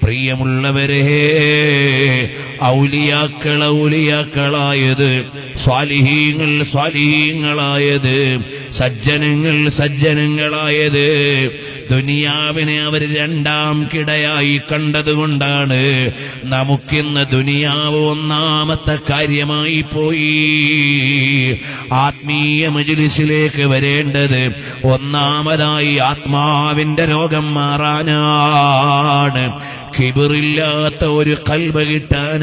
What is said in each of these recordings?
പ്രിയമുള്ളവരെ ഔലിയാക്കൾ ഔലിയാക്കളായത് സ്വാലിഹീങ്ങൾ സ്വാലിഹീങ്ങളായത് സജ്ജനങ്ങൾ സജ്ജനങ്ങളായത് ദുനിയാവിനെ അവർ രണ്ടാം കിടയായി കണ്ടതുകൊണ്ടാണ് നമുക്കിന്ന് ദുനിയാവ് ഒന്നാമത്തെ കാര്യമായി പോയി. ആത്മീയ മജുലിസിലേക്ക് വരേണ്ടത് ഒന്നാമതായി ആത്മാവിന്റെ രോഗം മാറാനാണ്. ഖിബറില്ലാത്ത ഒരു കൽബ കിട്ടാനാണ്.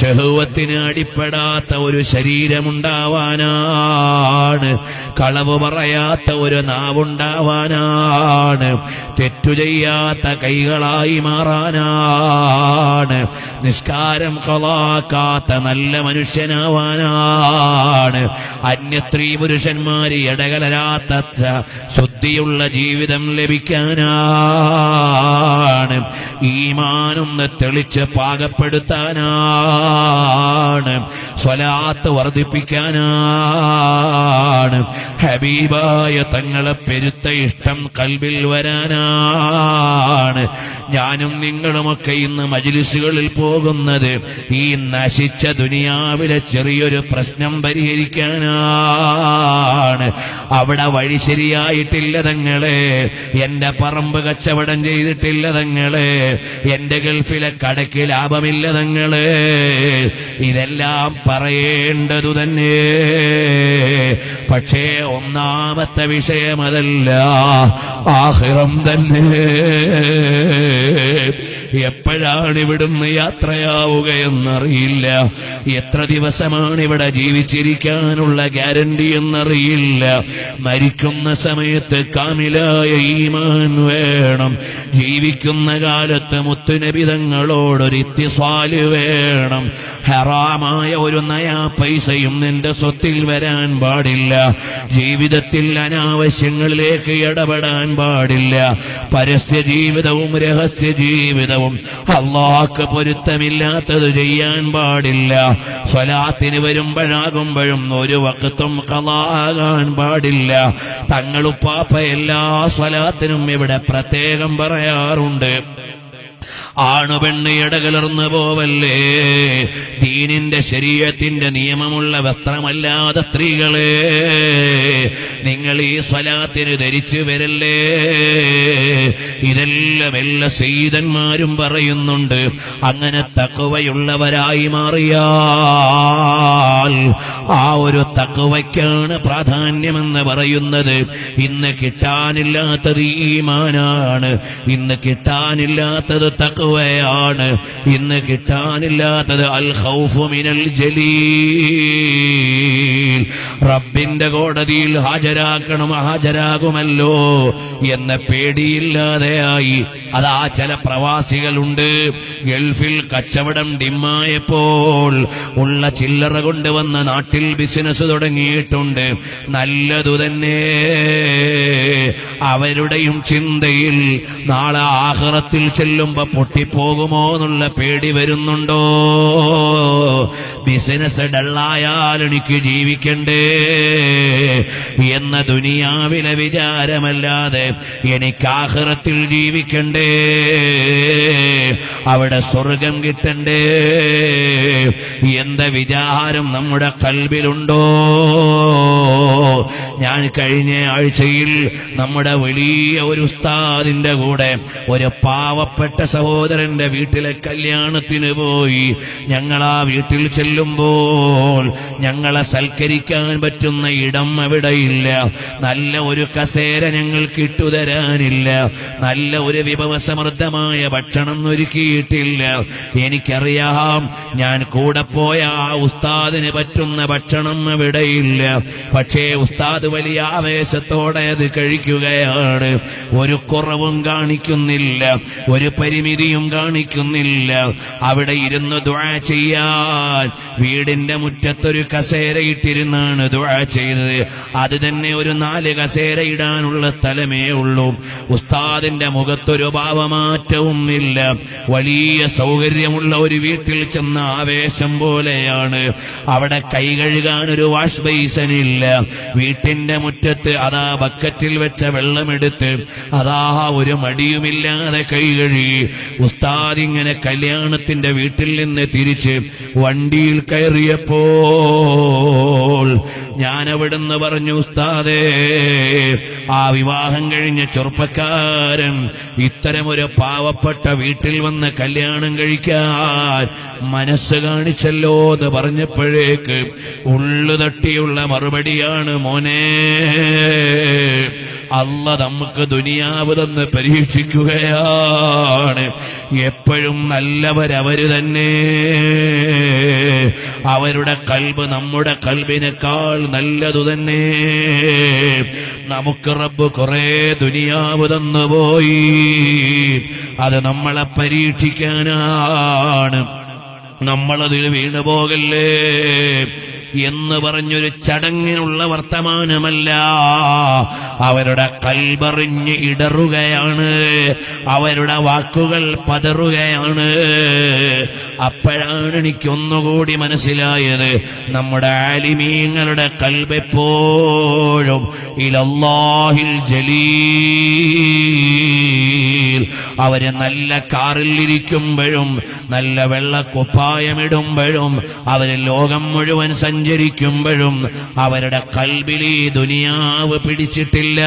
ഷഹുവത്തിന് അടിപ്പെടാത്ത ഒരു ശരീരമുണ്ടാവാനാണ്. കളവ് പറയാത്ത ഒരു നാവുണ്ടാവാനാണ്. തെറ്റു ചെയ്യാത്ത കൈകളായി മാറാനാണ്. നിഷ്കാരം കളാക്കാത്ത നല്ല മനുഷ്യനാവാനാണ്. അന്യത്രീ പുരുഷന്മാര് ഇടകലരാത്ത ശുദ്ധിയുള്ള ജീവിതം ലഭിക്കാനാണ്. ഈമാനൊന്ന് തെളിച്ച് പാകപ്പെടുത്താനാണ്. സ്വലാത്ത് വർദ്ധിപ്പിക്കാനാണ്. ഹബീബായ തങ്ങളെ പെരുത്ത ഇഷ്ടം കൽവിൽ വരാനാണ്. ഞാനും നിങ്ങളുമൊക്കെ ഇന്ന് മജിലിസുകളിൽ പോകുന്നത് ഈ നശിച്ച ദുനിയാവിലെ ചെറിയൊരു പ്രശ്നം പരിഹരിക്കാനാണ്. അവിടെ വഴി ശരിയായിട്ടില്ല തങ്ങളെ. എന്റെ പറമ്പ് കച്ചവടം ചെയ്തിട്ടില്ല തങ്ങളെ. എന്റെ ഗൾഫിലെ കടയ്ക്ക് ലാഭമില്ല തങ്ങളെ. ഇതെല്ലാം പറയേണ്ടതു തന്നെ. പക്ഷേ ഒന്നാമത്തെ വിഷയം അതല്ല ആഹിറം തന്നെ. എപ്പോഴാണ് ഇവിടുന്ന് യാത്രയാവുകയെന്നറിയില്ല. എത്ര ദിവസമാണ് ഇവിടെ ജീവിച്ചിരിക്കാനുള്ള ഗ്യാരണ്ടി എന്നറിയില്ല. മരിക്കുന്ന സമയത്ത് കാമിലായ ഈമാൻ വേണം. ജീവിക്കുന്ന കാലത്ത് മുത്തുനബിതങ്ങളോടൊരു ഇത്തിസ്വാൽ വേണം. ഹറാമായ ഒരു നയാ പൈസയും നിന്റെ സ്വത്തിൽ വരാൻ പാടില്ല. ജീവിതത്തിൽ അനാവശ്യങ്ങളിലേക്ക് ഇടപെടാൻ പാടില്ല. പരസ്യ ജീവിതവും രഹസ്യ ജീവിതവും അള്ളാഹ്ക്ക് പൊരുത്തമില്ലാത്തത് ചെയ്യാൻ പാടില്ല. സ്വലാത്തിന് വരുമ്പോഴാകുമ്പോഴും ഒരു വക്കത്തും കലാകാൻ പാടില്ല. തങ്ങളുപ്പാപ്പ എല്ലാ സ്വലാത്തിനും ഇവിടെ പ്രത്യേകം പറയാറുണ്ട്. ആണ് പെണ്ണ് ഇടകലർന്നു പോവല്ലേ? ദീനിന്റെ ശരീരത്തിന്റെ നിയമമുള്ള വസ്ത്രമല്ലാതെ സ്ത്രീകളെ നിങ്ങൾ ഈ സ്വലാത്തിന് ധരിച്ചു വരല്ലേ? ഇതെല്ലാം എല്ലാ സീതന്മാരും പറയുന്നുണ്ട്. അങ്ങനെ തക്കവയുള്ളവരായി മാറിയാൽ ആ ഒരു തക്കവയ്ക്കാണ് പ്രാധാന്യമെന്ന് പറയുന്നത്. ഇന്ന് കിട്ടാനില്ലാത്തത് ഈമാനാണ്. ഇന്ന് കിട്ടാനില്ലാത്തത് തക്കവയാണ് ഇന്ന് കിട്ടാനില്ലാത്തത് അൽ ഖൗഫു മിനൽ ജലീൽ. റബ്ബിന്റെ കോടതിയിൽ ഹാജരാക്കണം ഹാജരാകുമല്ലോ എന്ന പേടിയില്ലാതെയായി. അതാ ചില പ്രവാസികളുണ്ട്. ഗൾഫിൽ കച്ചവടം ഡിമ്മായപ്പോൾ ഉള്ള ചില്ലറ കൊണ്ടുവന്ന നാട്ടിൽ ബിസിനസ് തുടങ്ങിയിട്ടുണ്ട്. നല്ലതു തന്നെ. അവരുടെയും ചിന്തയിൽ നാളെ ആഹ്റത്തിൽ ചെല്ലുമ്പോ പൊട്ടിപ്പോകുമോ എന്നുള്ള പേടി വരുന്നുണ്ടോ? ബിസിനസ് ഡള്ളായാൽ എനിക്ക് ജീവിക്കണ്ടേ? എന്ന ദുനിയാവിലെ വിചാരമല്ലാതെ എനിക്ക് ആഹ്റത്തിൽ ജീവിക്കണ്ടേ? അവിടെ സ്വർഗം കിട്ടണ്ടേ? എന്ന വിചാരം നമ്മുടെ കൽവിലുണ്ടോ? ഞാൻ കഴിഞ്ഞ ആഴ്ചയിൽ നമ്മുടെ വലിയ ഒരു ഉസ്താദിന്റെ കൂടെ ഒരു പാവപ്പെട്ട സഹോദരന്റെ വീട്ടിലെ കല്യാണത്തിന് പോയി. ഞങ്ങൾ ആ വീട്ടിൽ ചെല്ലുമ്പോൾ ഞങ്ങളെ സൽക്കരിക്കാൻ പറ്റുന്ന ഇടം അവിടെയില്ല നല്ല ഒരു കസേര ഞങ്ങൾ കിട്ടുതരാനില്ല നല്ല ഒരു വിഭവസമൃദ്ധമായ ഭക്ഷണം ഒരുക്കിയിട്ടില്ല. എനിക്കറിയാം ഞാൻ കൂടെ പോയ ആ ഉസ്താദിന് പറ്റുന്ന ഭക്ഷണം ഇവിടെയില്ല പക്ഷേ ഉസ്താദ് വലിയ ആവേശത്തോടെ അത് കഴിക്കുകയാണ്. ഒരു കുറവും കാണിക്കുന്നില്ല. ഒരു പരിമിതിയും കാണിക്കുന്നില്ല. അവിടെ ഇരുന്ന് ദ്വാ ചെയ്യാൻ വീടിന്റെ മുറ്റത്തൊരു കസേര ഇട്ടിരുന്നാണ് ദുആ ചെയ്തത്. അത് തന്നെ ഒരു നാല് കസേര ഇടാനുള്ള സ്ഥലമേ ഉള്ളൂ. ഉസ്താദിന്റെ മുഖത്തൊരു ഭാവമാറ്റവും ഇല്ല. വലിയ സൗകര്യമുള്ള ഒരു വീട്ടിൽ ചെന്ന ആവേശം പോലെയാണ്. അവിടെ കൈ കഴുകാൻ ഒരു വാഷ് ബേസൻ ഇല്ല. വീട്ടിന്റെ മുറ്റത്ത് അതാ ബക്കറ്റിൽ വെച്ച വെള്ളമെടുത്ത് അതാ ഒരു മടിയുമില്ലാതെ കൈ കഴുകി. ഉസ്താദ് ഇങ്ങനെ കല്യാണത്തിന്റെ വീട്ടിൽ നിന്ന് തിരിച്ച് വണ്ടിയിൽ കയറിയപ്പോൾ ഞാൻ അവിടുന്ന് പറഞ്ഞു ഉസ്താദേ ആ വിവാഹം കഴിഞ്ഞ ചെറുപ്പക്കാരൻ ഇത്തരമൊരു പാവപ്പെട്ട വീട്ടിൽ വന്ന് കല്യാണം കഴിക്കാൻ മനസ്സ് കാണിച്ചല്ലോ എന്ന് പറഞ്ഞപ്പോഴേക്ക് ഉള്ളു തട്ടിയുള്ള മറുപടിയാണ് മോനെ അല്ല നമുക്ക് ദുനിയാവ് തന്ന് പരീക്ഷിക്കുകയാണ്. എപ്പോഴും നല്ലവരവര് തന്നെ. അവരുടെ കൽബ് നമ്മുടെ കൽബിനേക്കാൾ നല്ലതു തന്നെ. നമുക്ക് റബ്ബ് കുറെ ദുനിയാവ് തന്നു പോയി. അത് നമ്മളെ പരീക്ഷിക്കാനാണ്. നമ്മളതിൽ വീണു പോകല്ലേ എന്ന് പറഞ്ഞൊരു ചടങ്ങിനുള്ള വർത്തമാനമല്ല. അവരുടെ കൽബറിഞ്ഞ് ഇടറുകയാണ്. അവരുടെ വാക്കുകൾ പതറുകയാണ്. അപ്പോഴാണ് എനിക്ക് ഒന്നുകൂടി മനസ്സിലായത് നമ്മുടെ ആലിമീങ്ങളുടെ കൽബെപ്പോഴും ഇലല്ലാഹിൽ ജലീൽ. അവരെ നല്ല കാറിൽ ഇരിക്കുമ്പോഴും നല്ല വെള്ളക്കുപ്പായമിടുമ്പോഴും അവരെ ലോകം മുഴുവൻ സഞ്ചരിക്കുമ്പോഴും അവരുടെ കൽബിലി ദുനിയാവ് പിടിച്ചിട്ടില്ല.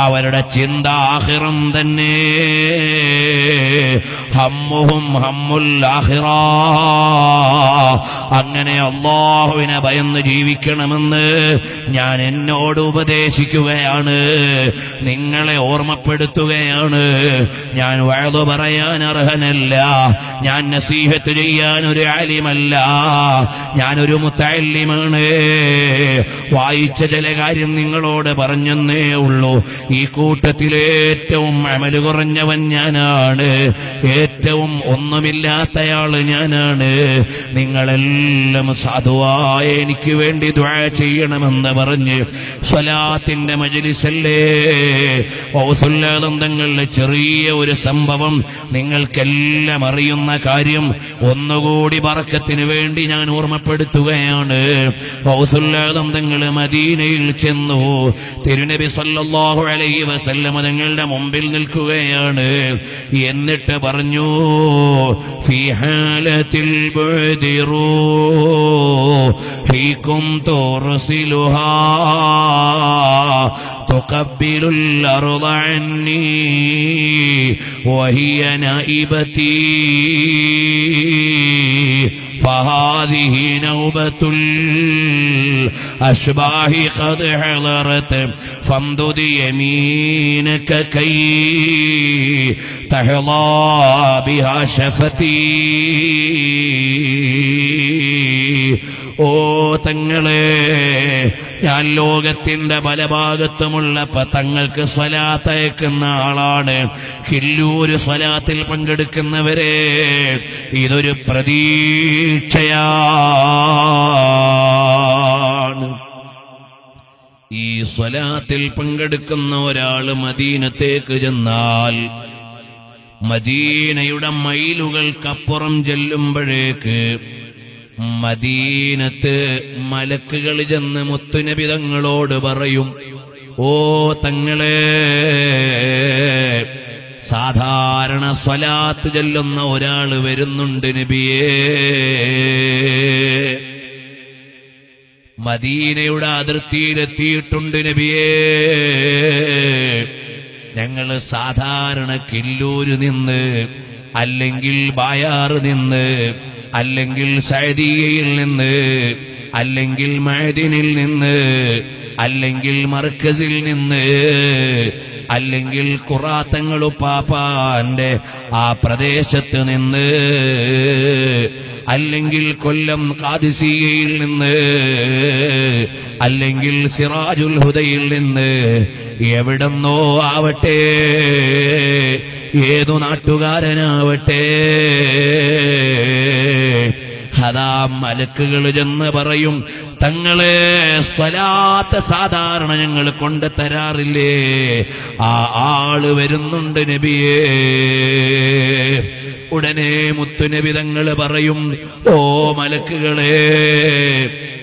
അവരുടെ ചിന്ത ആഹിറം തന്നെ. ഹമ്മുഹും അങ്ങനെ അള്ളാഹുവിനെ ഭയന്ന് ജീവിക്കണമെന്ന് ഞാൻ എന്നോട് ഉപദേശിക്കുകയാണ്. നിങ്ങളെ ഓർമ്മപ്പെടുത്തുകയാണ്. ഞാൻ വഴതു പറയാൻ അർഹനല്ല. ഞാൻ നസീഹത്ത് ചെയ്യാൻ ഒരു ആലിമല്ല. ഞാനൊരു മുത്തല്യമാണ് വായിച്ച ചില കാര്യം നിങ്ങളോട് പറഞ്ഞെന്നേ ഉള്ളൂ. ഈ കൂട്ടത്തിലേറ്റവും അമൽ കുറഞ്ഞവൻ ഞാനാണ്. ഏറ്റവും ഒന്നുമില്ലാത്തയാൾ ഞാനാണ്. നിങ്ങളെല്ലാം സാധുവായ എനിക്ക് വേണ്ടി ദ്വാ ചെയ്യണമെന്ന് പറഞ്ഞ് സ്വലാത്തിന്റെ മജലിസല്ലേ? ഔസുല്ലാതങ്ങളുടെ ചെറിയ ഒരു സംഭവം നിങ്ങൾക്കെല്ലാം അറിയുന്ന കാര്യം ഒന്നുകൂടി പറക്കത്തിന് വേണ്ടി ഞാൻ ഓർമ്മപ്പെടുത്തുകയാണ്. ഔസുല്ലാതങ്ങൾ മദീനയിൽ ചെന്നു. തിരുനബി സല്ലാഹു അലൈ വസല്ലമ നിങ്ങളുടെ മുമ്പിൽ നിൽക്കുകയാണ്. എന്നിട്ട് പറഞ്ഞു في حالة البعد روحكم ترسلها. تقبل الأرض عني وهي نائبتي. فهذه نوبة الأشباح قد حضرت. فامدد يمينك كي تحظى بها شفتي. ലോകത്തിന്റെ പല ഭാഗത്തുമുള്ള തങ്ങൾക്ക് സ്വലാത്ത് അയക്കുന്ന ആളാണ്. ഹില്ലൂര് സ്വലാത്തിൽ പങ്കെടുക്കുന്നവരെ ഇതൊരു പ്രതീക്ഷയാണ്. ഈ സ്വലാത്തിൽ പങ്കെടുക്കുന്ന ഒരാൾ മദീനത്തേക്ക് ചെന്നാൽ മദീനയുടെ മൈലുകൾക്കപ്പുറം ചെല്ലുമ്പോഴേക്ക് മദീനത്ത് മലക്കുകൾ ചെന്ന് മുത്തുനബി തങ്ങളോട് പറയും ഓ തങ്ങളെ സാധാരണ സ്വലാത്ത് ചെല്ലുന്ന ഒരാൾ വരുന്നുണ്ട് നബിയേ. മദീനയുടെ അതിർത്തിയിലെത്തിയിട്ടുണ്ട് നബിയേ. ഞങ്ങൾ സാധാരണ കില്ലൂര് നിന്ന് അല്ലെങ്കിൽ ബായാറ് നിന്ന് അല്ലെങ്കിൽ സൈദിയയിൽ നിന്ന് അല്ലെങ്കിൽ മഴദിനിൽ നിന്ന് അല്ലെങ്കിൽ മർക്കസിൽ നിന്ന് അല്ലെങ്കിൽ ഖുറാത്തങ്ങളുപ്പാപ്പാന്റെ ആ പ്രദേശത്ത് നിന്ന് അല്ലെങ്കിൽ കൊല്ലം കാദിസിയയിൽ നിന്ന് അല്ലെങ്കിൽ സിറാജുൽ ഹുദയിൽ നിന്ന് എവിടെന്നോ ആവട്ടെ ഏതു നാട്ടുകാരനാവട്ടെ അതാ മലക്കുകൾ ചെന്ന് പറയും തങ്ങളെ സ്വലാത്ത സാധാരണ ഞങ്ങൾ കൊണ്ട് തരാറില്ലേ? ആ ആൾ വരുന്നുണ്ട് നബിയേ. ഉടനെ മുത്തുനബി തങ്ങൾ പറയും ഓ മലക്കുകളെ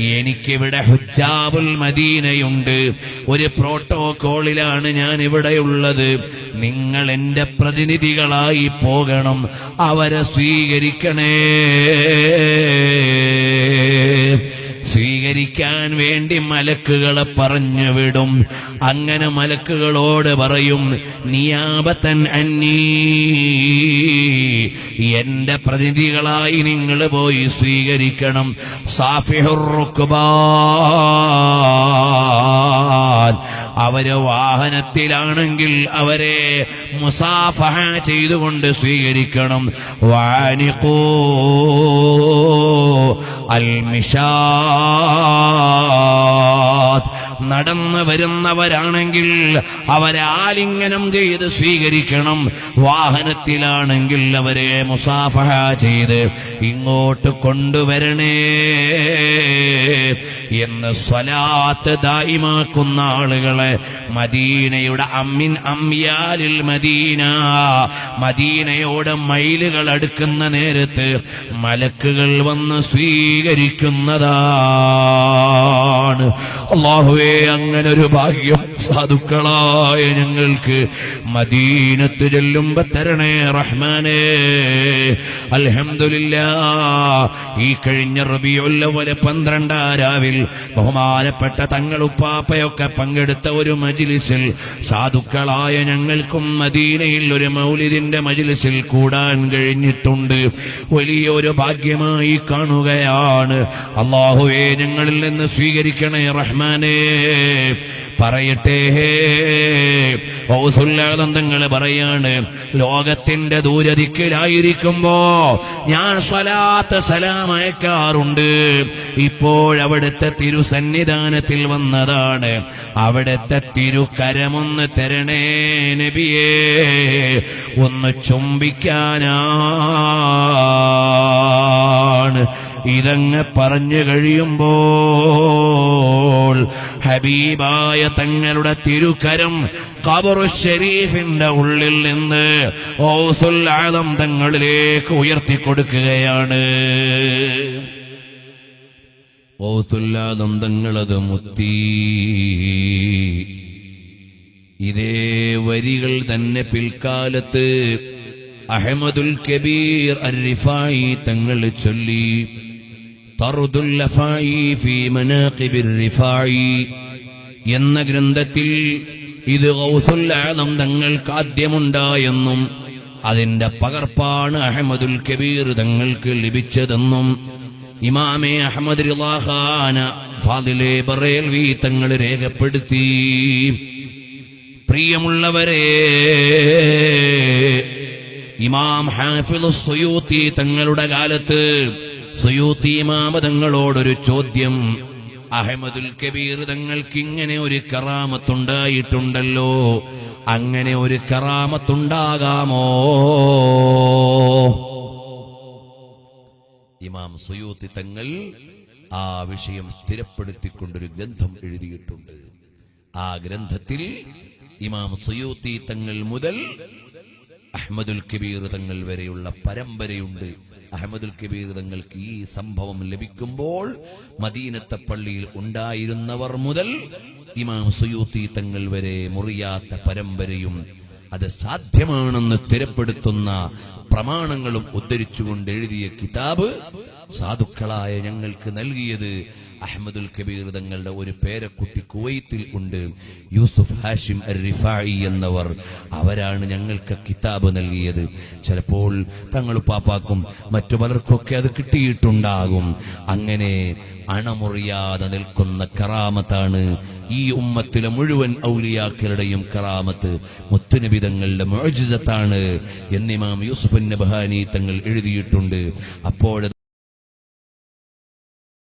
എനിക്കിവിടെ ഹുജാബുൽ മദീനയുണ്ട്. ഒരു പ്രോട്ടോകോളിലാണ് ഞാൻ ഇവിടെ ഉള്ളത് നിങ്ങൾ എന്റെ പ്രതിനിധികളായി പോകണം. അവരെ സ്വീകരിക്കണേ. സ്വീകരിക്കാൻ വേണ്ടി മലക്കുകളെ പറഞ്ഞു വിടും. അങ്ങനെ മലക്കുകളോട് പറയും നിയാപത്തൻ അന്നീ എന്റെ പ്രതിനിധികളായി നിങ്ങൾ പോയി സ്വീകരിക്കണം. സാഫിഹുറുക്കുബാൻ അവർ വാഹനത്തിലാണെങ്കിൽ അവരെ മുസാഫഹ ചെയ്തുകൊണ്ട് സ്വീകരിക്കണം. വാനിക്കൂ അൽമിഷാത്ത് നടന്നു വരുന്നവരാണെങ്കിൽ അവരെ ആലിംഗനം ചെയ്ത് സ്വീകരിക്കണം. വാഹനത്തിലാണെങ്കിൽ അവരെ മുസാഫഹ ചെയ്ത് ഇങ്ങോട്ട് കൊണ്ടുവരണേ. എന്ന് സ്വലാത്ത് ദായിമാക്കുന്ന ആളുകളെ മദീനയുടെ അമ്മിൻ അമ്യാലിൽ മദീന. മദീനയോട് മൈലുകൾ അടുക്കുന്ന നേരത്ത് മലക്കുകൾ വന്ന് സ്വീകരിക്കുന്നതാണ്. അള്ളാഹുവേ അങ്ങനെ ഒരു ഭാഗ്യം സാധുക്കളായ ഞങ്ങൾക്ക് മദീനത്ത് ചെല്ലുമ്പോ തരണേ റഹ്മാനേ. അൽഹംദുലില്ലാ ഈ കഴിഞ്ഞ റബിയുല്ലവൽ പോലെ രാവിൽ ബഹുമാനപ്പെട്ട തങ്ങളുപ്പാപ്പയൊക്കെ പങ്കെടുത്ത ഒരു മജിലിസിൽ സാധുക്കളായ ഞങ്ങൾക്കും മദീനയിൽ ഒരു മൗലിദിന്റെ മജിലിസിൽ കൂടാൻ കഴിഞ്ഞിട്ടുണ്ട്. വലിയൊരു ഭാഗ്യമായി കാണുകയാണ്. അള്ളാഹുവേ ഞങ്ങളിൽ നിന്ന് സ്വീകരിക്കണേ റഹ്മാനേ. പറയട്ടെ. ഔസുല്ലാതന്തങ്ങൾ പറയാണ് ലോകത്തിന്റെ ദൂരദിക്കിലായിരിക്കുമ്പോ ഞാൻ സ്വലാത്ത് സലാം അയക്കാറുണ്ട്. ഇപ്പോഴവിടുത്തെ തിരുസന്നിധാനത്തിൽ വന്നതാണ്. അവിടുത്തെ തിരുക്കരമൊന്ന് തരണേ നബിയേ ഒന്ന് ചുംബിക്കാനാണ് ഇതങ്ങ് പറഞ്ഞു കഴിയുമ്പോൾ ഹബീബായ തങ്ങളുടെ തിരുക്കരം കബറു ഷെരീഫിന്റെ ഉള്ളിൽ നിന്ന് ആദം തങ്ങളിലേക്ക് ഉയർത്തിക്കൊടുക്കുകയാണ്. ഓസുല്ലാദം തങ്ങളത് മുത്തി. ഇതേ വരികൾ തന്നെ പിൽക്കാലത്ത് അഹമ്മദുൽ കബീർ അരിഫായി തങ്ങൾ ചൊല്ലി. തറുദുൽ ലഫായി في مناقب الرفاعي എന്ന ഗ്രന്ഥത്തിൽ ഇത് ഗൗസുൽ ആദം തങ്ങൾക്ക് ആദ്യമുണ്ടായെന്നും അതിന്റെ പകർപ്പാണ് അഹമ്മദുൽ കബീർ തങ്ങൾക്ക് ലഭിച്ചതെന്നും ഇമാമെ അഹമ്മദ് റിളാഖാന ഫാദിലെ ബറേൽവി തങ്ങൾ രേഖപ്പെടുത്തി. പ്രിയമുള്ളവരെ ഇമാം ഹാഫിൾ സുയൂത്തി തങ്ങളുടെ കാലത്ത് സുയൂത്തി ഇമാമ തങ്ങളോടൊരു ചോദ്യം. അഹമ്മദുൽ കബീർ തങ്ങൾക്ക് ഇങ്ങനെ ഒരു കറാമത്തുണ്ടായിട്ടുണ്ടല്ലോ. അങ്ങനെ ഒരു കറാമത്തുണ്ടാകാമോ? ഇമാം സുയൂത്തി തങ്ങൾ ആ വിഷയം സ്ഥിരപ്പെടുത്തിക്കൊണ്ടൊരു ഗ്രന്ഥം എഴുതിയിട്ടുണ്ട്. ആ ഗ്രന്ഥത്തിൽ ഇമാം സുയൂത്തി തങ്ങൾ മുതൽ അഹമ്മദുൽ കബീർ തങ്ങൾ വരെയുള്ള പരമ്പരയുണ്ട്. അഹമ്മദുൽ കബീർ തങ്ങൾക്ക് ഈ സംഭവം ലഭിക്കുമ്പോൾ മദീനത്തെ പള്ളിയിൽ ഉണ്ടായിരുന്നവർ മുതൽ ഇമാം സുയൂത്തി തങ്ങൾ വരെ മുറിയാത്ത പരമ്പരയും അത് സാധ്യമാണെന്ന് സ്ഥിരപ്പെടുത്തുന്ന പ്രമാണങ്ങളും ഉദ്ധരിച്ചുകൊണ്ട് എഴുതിയ കിതാബ് സാധുക്കളായ ഞങ്ങൾക്ക് നൽകിയത് അഹമ്മദുൽ കബീർ തങ്ങളുടെ ഒരു പേരക്കുട്ടി കുവൈത്തിൽ ഉണ്ട്. യൂസുഫ് ഹാഷിം റിഫായി എന്നവർ അവരാണ് ഞങ്ങൾക്ക് കിതാബ് നൽകിയത്. ചിലപ്പോൾ തങ്ങൾ പാപ്പാക്കും മറ്റു പലർക്കൊക്കെ അത് കിട്ടിയിട്ടുണ്ടാകും. അങ്ങനെ അണമുറിയാതെ നിൽക്കുന്ന കറാമത്താണ് ഈ ഉമ്മത്തിലെ മുഴുവൻ ഔലിയാക്കളുടെയും കറാമത്ത്. മുത്തുനബിതങ്ങളുടെ മോജിതത്താണ് എന്നിമാം യൂസുഫ് ബഹാനി തങ്ങൾ എഴുതിയിട്ടുണ്ട്. അപ്പോഴത്